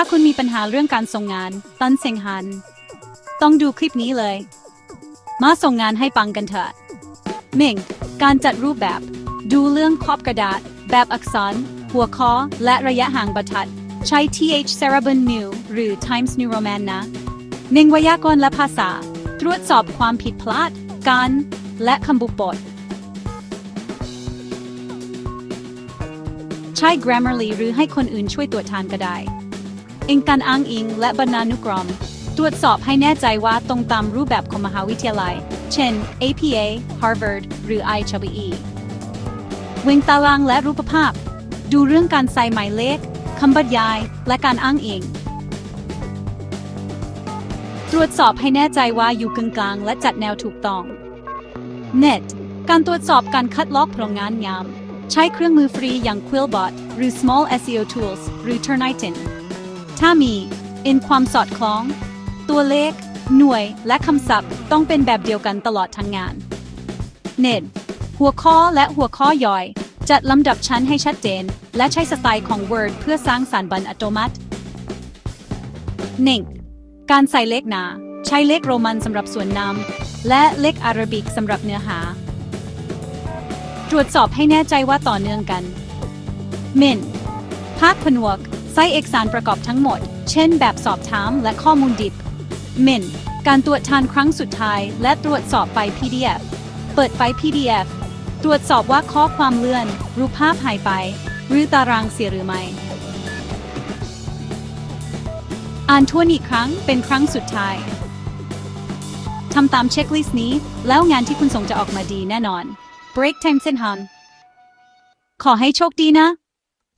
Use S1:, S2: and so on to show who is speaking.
S1: าคุณมีปัญหาเรื่องการส่งงานตันเซ็งหัน ต้องดูคลิปนี้เลย มาส่งงานให้ปังกันเถอะหนึ่งการจัดรูปแบบ ดูเรื่องขอบกระดาษ แบบอักษร หัวข้อ และระยะห่างบรรทัด ใช้ th s e r a b u n New หรือ Times New Roman นะหนึ่งวยากรณ์และภาษา ตรวจสอบความผิดพลาด การ และคำบุบทใช้ Grammarly หรือให้คนอื่นช่วยตรวจทานก็ได้ เองการอ้างอิงและบรรณานุกรม ตรวจสอบให้แน่ใจว่าตรงตามรูปแบบของมหาวิทยาลัย เช่น APA Harvard หรือ IEEE เวงตารางและรูปภาพ ดูเรื่องการใส่หมายเลขคำบรรยาย และการอ้างอิง ตรวจสอบให้แน่ใจว่าอยู่กึ่งกลางและจัดแนวถูกต้อง Net การตรวจสอบการคัดลอกพลังงานยาม ใช้เครื่องมือฟรีอย่าง Quillbot หรือ Small SEO Tools หรือ Turnitin ถ้ามี in ความสอดคล้อง ตัวเลข หน่วยและคำศัพท์ต้องเป็นแบบเดียวกันตลอดทั้งงาน เน็ตหัวข้อและหัวข้อย่อย จัดลำดับชั้นให้ชัดเจน และใช้สไตล์ของ Word เพื่อสร้างสารบัญอัตโนมัติ 1. การใส่เลขหนา ใช้เลขโรมันสำหรับส่วนนำและเลขอาราบิกสำหรับเนื้อหา ตรวจสอบให้แน่ใจว่าต่อเนื่องกันมินภาคผนวก ใช้เอกสารประกอบทั้งหมด เช่นแบบสอบถามและข้อมูลดิบมินการตรวจทานครั้งสุดท้ายและตรวจสอบไฟล์ PDF เปิดไฟล์ PDF ตรวจสอบว่าข้อความเลื่อน รูปภาพหายไป หรือตารางเสียหรือไม่ อ่านทวนอีกครั้งเป็นครั้งสุดท้ายทำตามเช็คลิสต์นี้ แล้วงานที่คุณส่งจะออกมาดีแน่นอน Break time เส้นหันขอให้โชคดีนะ